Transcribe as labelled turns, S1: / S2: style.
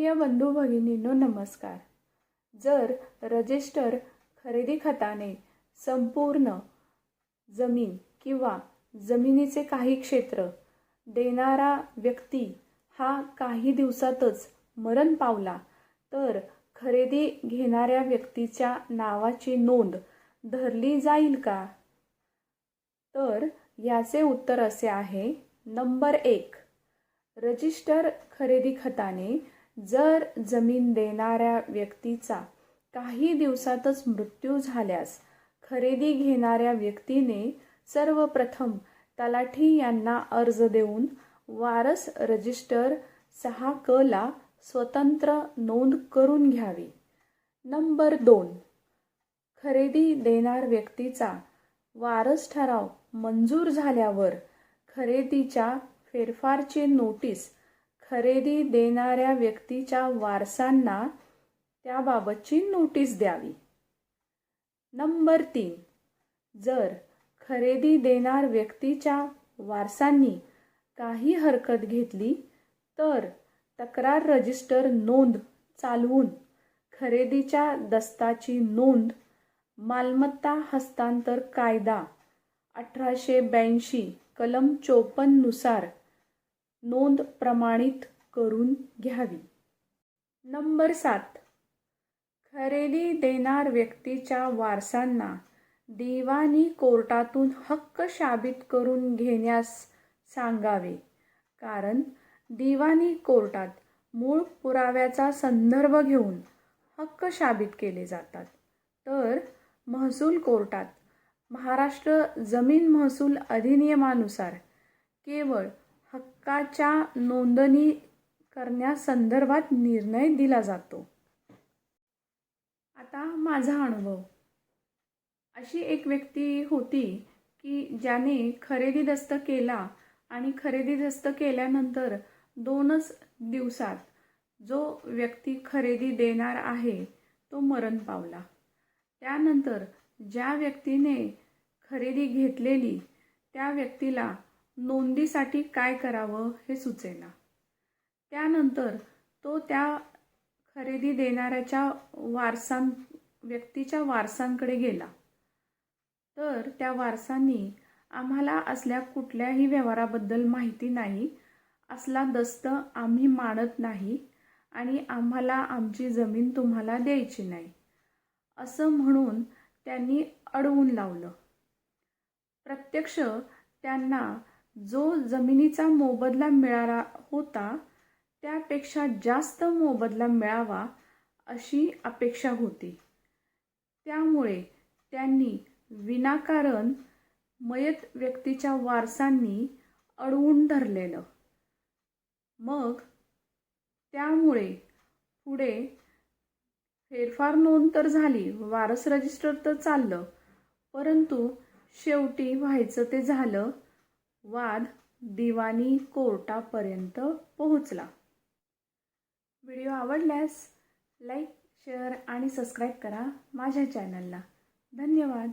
S1: प्रिय बंधू भगिनींनो नमस्कार. जर रजिस्टर खरेदी खताने संपूर्ण जमीन किंवा जमिनीचे काही क्षेत्र देणारा व्यक्ती हा काही दिवसातच मरण पावला तर खरेदी घेणाऱ्या व्यक्तीच्या नावाची नोंद धरली जाईल का? तर याचे उत्तर असे आहे नंबर एक रजिस्टर खरेदी खताने जर जमीन देणाऱ्या व्यक्तीचा काही दिवसातच मृत्यू झाल्यास खरेदी घेणाऱ्या व्यक्तीने सर्वप्रथम तलाठी यांना अर्ज देऊन वारस रजिस्टर सहा क ला स्वतंत्र नोंद करून घ्यावी. नंबर दोन. खरेदी देणार व्यक्तीचा वारस ठराव मंजूर झाल्यावर खरेदीच्या फेरफारची नोटीस खरेदी देणाऱ्या व्यक्तीच्या वारसांना त्याबाबतची नोटीस द्यावी. नंबर तीन. जर खरेदी देणार व्यक्तीच्या वारसांनी काही हरकत घेतली तर तक्रार रजिस्टर नोंद चालवून खरेदीच्या दस्ताची नोंद मालमत्ता हस्तांतर कायदा अठराशे ब्याऐंशी कलम चोपन्ननुसार नोंद प्रमाणित करून घ्यावी. नंबर सात. खरेदी देणार व्यक्तीच्या वारसांना दिवाणी कोर्टातून हक्क शाबित करून घेण्यास सांगावे. कारण दिवाणी कोर्टात मूळ पुराव्याचा संदर्भ घेऊन हक्क शाबित केले जातात. तर महसूल कोर्टात महाराष्ट्र जमीन महसूल अधिनियमानुसार केवळ हक्काच्या नोंदणी करण्यासंदर्भात निर्णय दिला जातो. आता माझा अनुभव. अशी एक व्यक्ती होती की ज्याने खरेदी दस्त केला आणि खरेदी दस्त केल्यानंतर दोनच दिवसात जो व्यक्ती खरेदी देणार आहे तो मरण पावला. त्यानंतर ज्या व्यक्तीने खरेदी घेतलेली त्या व्यक्तीला नोंदीसाठी काय करावं हे सुचेना. त्यानंतर तो त्या खरेदी देणाऱ्याच्या वारसां व्यक्तीच्या वारसांकडे गेला. तर त्या वारसांनी आम्हाला असल्या कुठल्याही व्यवहाराबद्दल माहिती नाही असला दस्त आम्ही मानत नाही आणि आम्हाला आमची जमीन तुम्हाला द्यायची नाही असं म्हणून त्यांनी अडवून लावलं. प्रत्यक्ष त्यांना जो जमिनीचा मोबदला मिळाला होता त्यापेक्षा जास्त मोबदला मिळावा अशी अपेक्षा होती. त्यामुळे त्यांनी विनाकारण मयत व्यक्तीच्या वारसांनी अडवून धरलेलं. मग त्यामुळे पुढे फेरफार नोंद तर झाली वारस रजिस्टर तर चाललं परंतु शेवटी व्हायचं ते झालं वाद दिवाणी कोर्टापर्यंत पोहोचला. व्हिडिओ आवडल्यास लाईक शेअर आणि सबस्क्राईब करा माझ्या चॅनलला. धन्यवाद.